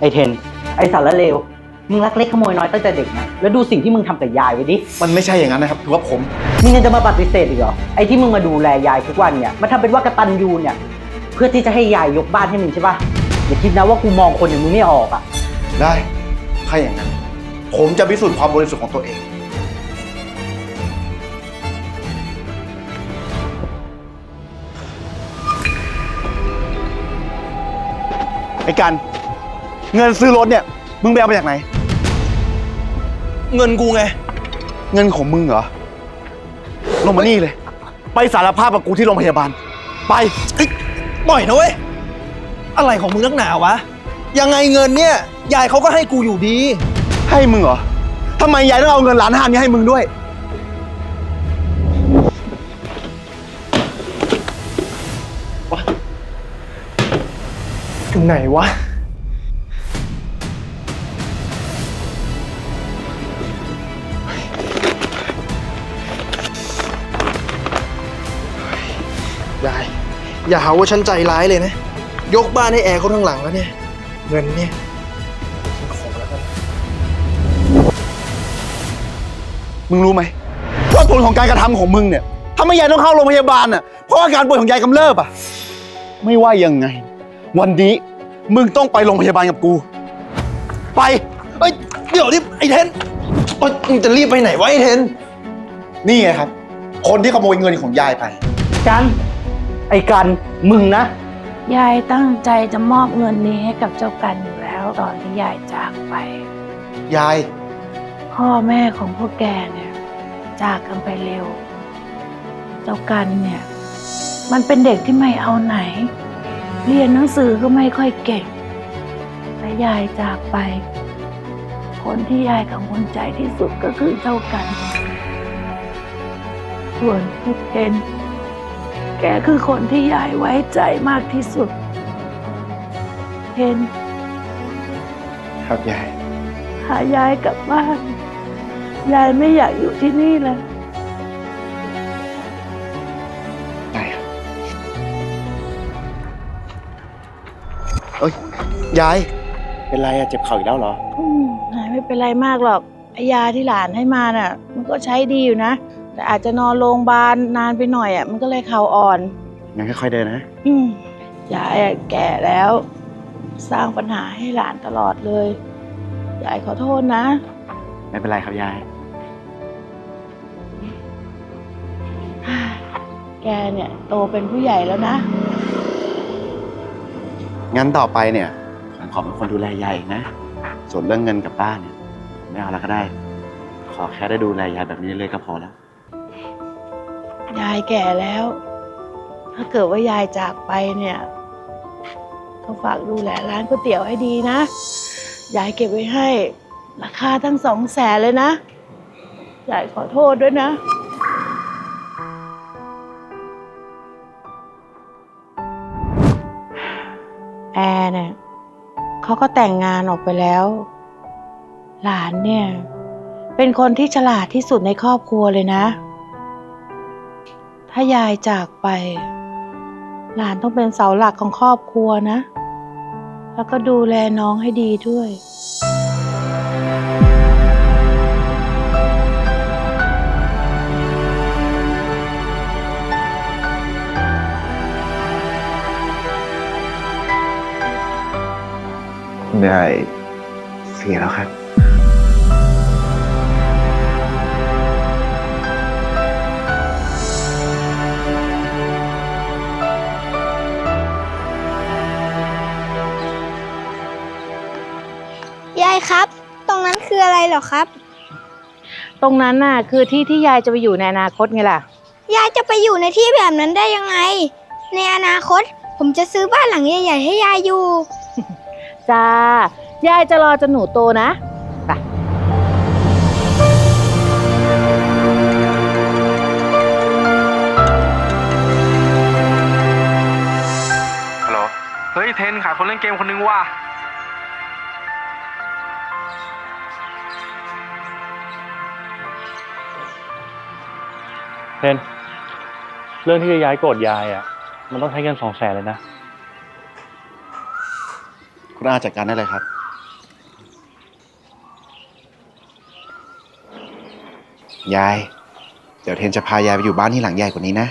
ไอเทน ไอสารเลว มึงรักเล็กขโมยน้อยตั้งแต่เด็กนะ แล้วดูสิ่งที่มึงทำกับยายไว้ดิ มันไม่ใช่อย่างนั้นนะครับถือว่าผม มึงยังจะมาปฏิเสธอีกเหรอ ไอที่มึงมาดูแลยายทุกวันเนี่ยมาทำเป็นว่ากตันยูเนี่ย เพื่อที่จะให้ยายยกบ้านให้มึงใช่ปะอย่าคิดนะว่ากูมองคนอย่างมึงไม่ออกอะได้ถ้าอย่างนั้น ผมจะพิสูจน์ความบริสุทธิ์ของตัวเอง ไอ้กัน เงินซื้อรถเนี่ย มึงไปเอามาจากไหน เงินกูไง เงินของมึงเหรอ ลงมานี่เลย ไปสารภาพกับกูที่โรงพยาบาล ไป เอ้ยปล่อยนะเว้ย อะไรของมึงนักหนาวะ ยังไงเงินเนี่ย ยายเขาก็ให้กูอยู่ดี ให้มึงเหรอทำไมยายต้องเอาเงินล้านห้านี้ให้มึงด้วย ถึงไหนวะ อย่าหาว่าฉันใจร้ายเลยนะ ยกบ้านให้แอร์เขาทั้งหลังแล้วเนี่ย เงินเนี่ยฉันขอแล้วกันมึงรู้ไหมว่าผลของการกระทำของมึงเนี่ยทำให้ยายต้องเข้าโรงพยาบาลน่ะเพราะอาการป่วยของยายกำเริบอะ ไม่ว่ายังไง วันนี้มึงต้องไปโรงพยาบาลกับกู ไปเอ้ยเดี๋ยวนี่ไอ้เทนโอ๊ยมึงจะรีบไปไหนวะไอ้เทน นี่ไงครับ คนที่ขโมยเงินของยายไป กัน ไอกันมึงนะ ยายตั้งใจจะมอบเงินนี้ให้กับเจ้ากันอยู่แล้วตอนที่ยายจากไป ยาย พ่อแม่ของพวกแกเนี่ย จากกันไปเร็ว เจ้ากันเนี่ย มันเป็นเด็กที่ไม่เอาไหน เรียนหนังสือก็ไม่ค่อยเก่งและยายจากไป คนที่ยายกังวลใจที่สุดก็คือเจ้ากัน ส่วนพี่เพน แกคือคนที่ยายไว้ใจมากที่สุดเพนครับยายพายายกลับบ้าน ยายไม่อยากอยู่ที่นี่แล้ว ได้ครับเอ้ยยาย เป็นไรอะเจ็บเข่าอีกแล้วเหรอ อืมหายไม่เป็นไรมากหรอกไอยาที่หลานให้มาน่ะ มันก็ใช้ดีอยู่นะ แต่อาจจะนอนโรงพยาบาลนานไปหน่อยอะมันก็เลยเข่าอ่อน งั้นค่อยๆเดินนะ อืมยายอะแก่แล้ว สร้างปัญหาให้หลานตลอดเลยยายขอโทษนะ ไม่เป็นไรครับยาย แกเนี่ยโตเป็นผู้ใหญ่แล้วนะ งั้นต่อไปเนี่ยผมขอเป็นคนดูแลยายเองนะ ส่วนเรื่องเงินกับบ้านเนี่ย ไม่เอาแล้วก็ได้ ขอแค่ได้ดูแลยายแบบนี้เลยก็พอแล้ว ยายแก่แล้ว ถ้าเกิดว่ายายจากไปเนี่ยก็ฝากดูแลร้านก๋วยเตี๋ยวให้ดีนะ ยายเก็บไว้ให้ ราคาทั้งสองแสนเลยนะ ยายขอโทษด้วยนะ แอร์เนี่ยเขาก็แต่งงานออกไปแล้ว หลานเนี่ย เป็นคนที่ฉลาดที่สุดในครอบครัวเลยนะ ถ้ายายจากไป หลานต้องเป็นเสาหลักของครอบครัวนะ แล้วก็ดูแลน้องให้ดีด้วยได้เสียแล้วครับ ครับ ตรงนั้นคืออะไรเหรอครับ ตรงนั้นน่ะคือที่ที่ยายจะไปอยู่ในอนาคตไงล่ะ ยายจะไปอยู่ในที่แบบนั้นได้ยังไง ในอนาคต ผมจะซื้อบ้านหลังใหญ่ๆให้ยายอยู่ จ้า ยายจะรอจนหนูโตนะฮัลโหล เฮ้ยเทนขาดคนเล่นเกมคนนึงว่ะ เพนเรื่องที่จะย้ายโกรธยายอะ มันต้องใช้เงินสองแสนเลยนะ คุณอาจัดการได้เลยครับ ยาย เดี๋ยวเทนจะพายายไปอยู่บ้านที่หลังใหญ่กว่านี้นะ